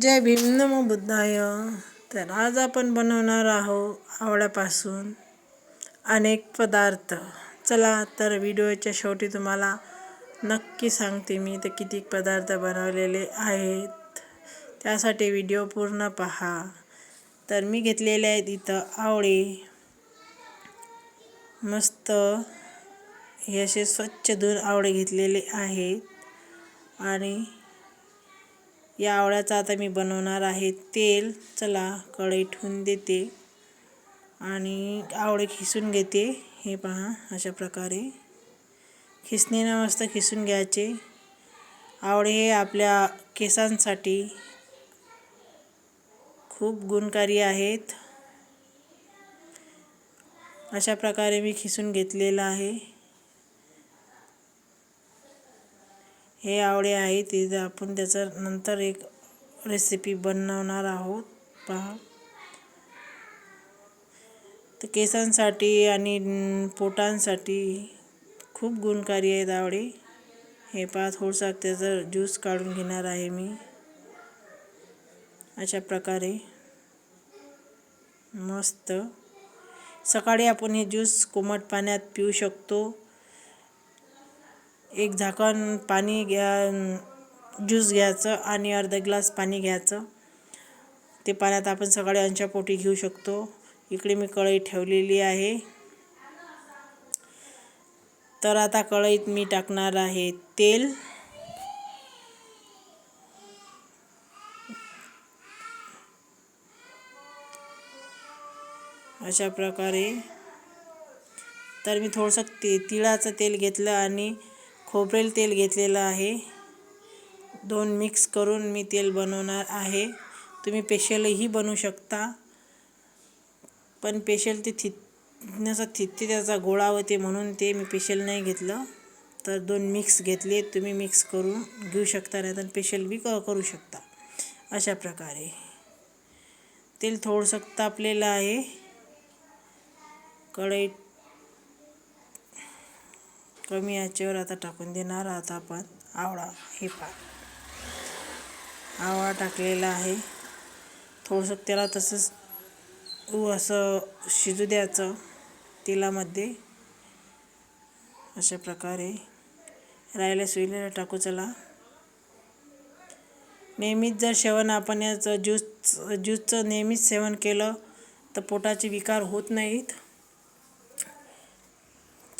जय भीम नमो बुद्धाय. तर आज आपण बनवणार आहोत आवळ्यापासून अनेक पदार्थ. चला तर व्हिडिओच्या शेवटी तुम्हाला नक्की सांगते मी ते किती पदार्थ बनवलेले आहेत. त्यासाठी व्हिडिओ पूर्ण पहा. तर मी घेतलेले आहेत इथं आवळे. मस्त हे असे स्वच्छ धुवून आवळे घेतलेले आहेत. आणि या आवळ्याचा आता मी बनवणार आहे तेल. चला कढई ठेवून देते. आणि आवळे खिसून घेते. हे पहा अशा प्रकारे. खिसणीनं मस्त खिसून घ्यायचे. आवळे हे आपल्या केसांसाठी खूप गुणकारी आहेत. अशा प्रकारे मी खिसून घेतलेलं आहे. हे आवडे आहे ते आपण त्याचं नंतर एक रेसिपी बनवणार आहोत. पहा. तर केसांसाठी आणि पोटांसाठी खूप गुणकारी आहेत आवडे. हे पहा थोडंसं त्याचं ज्यूस काढून घेणार आहे मी. अशा प्रकारे. मस्त. सकाळी आपण हे ज्यूस कोमट पाण्यात पिऊ शकतो. एक झाकण पाणी घ्या ज्यूस घ्यायचं आणि अर्धा ग्लास पाणी घ्यायचं. ते पाण्यात आपण सकाळी अंशापोटी घेऊ शकतो. इकडे मी कढई ठेवलेली आहे. तर आता कढईत मी टाकणार आहे तेल. अशा प्रकारे. तर मी थोडंसं ते तिळाचं तेल घेतलं आणि खोबरेल तेल घेतलेलं आहे. दोन मिक्स करून मी तेल बनवणार आहे. तुम्ही पेशलही बनवू शकता. पण पेशल ते थितण्याचा थित्ते त्याचा गोळा होते म्हणून ते मी पेशल नाही घेतलं. तर दोन मिक्स घेतले तुम्ही मिक्स करून घेऊ शकता नाही तर पेशल बी करू शकता. अशा प्रकारे. तेल थोडंसं तापलेलं आहे. कढईत कमी याच्यावर आता टाकून देणार आहोत आपण आवळा. हे पा आवळा टाकलेला आहे. थोडंसं त्याला तसंच असं शिजू द्यायचं तेलामध्ये. अशा प्रकारे. राहिल्या सुईला टाकू चला. नेहमीच जर सेवन आपण याचं ज्यूस ज्यूसचं नेहमीच सेवन केलं तर पोटाचे विकार होत नाहीत.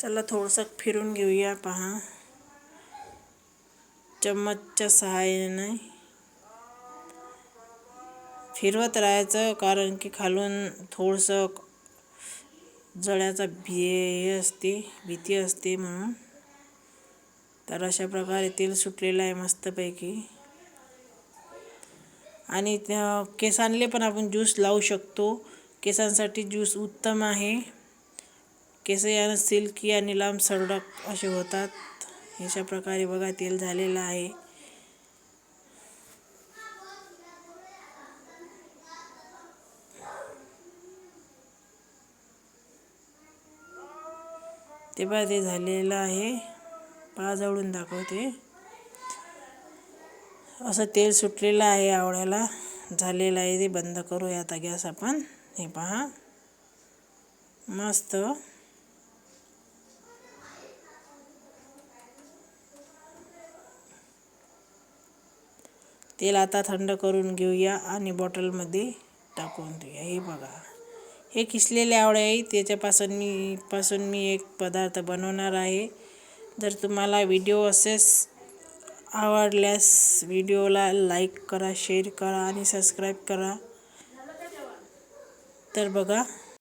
चला थोडंसं फिरून घेऊया पहा. चम्मचच्या सहाय्याने. फिरवत राहायचं कारण की खालून थोडंसं जळ्याचा भी हे असते भीती असते म्हणून. तर अशा प्रकारे तेल सुटलेलं आहे मस्तपैकी. आणि केसांले पण आपण ज्यूस लावू शकतो. केसांसाठी ज्यूस उत्तम आहे. केस यानं सिल्की आणि लांब सरडक असे होतात. अशा प्रकारे बघा तेल झालेलं आहे. ते बघा ते झालेलं आहे. पा जवळून दाखवते. असं तेल सुटलेलं आहे आवळ्याला. झालेलं आहे ते बंद करूया आता गॅस आपण. हे पहा. मस्त. तेल आता थंड करून घेऊया आणि बॉटलमध्ये टाकून देऊया. हे बघा. हे किसलेले आवळे आहे त्याच्यापासून मी पासून मी एक पदार्थ बनवणार आहे. जर तुम्हाला व्हिडिओ असेच आवडल्यास व्हिडिओला लाईक करा शेअर करा आणि सबस्क्राईब करा. तर बघा.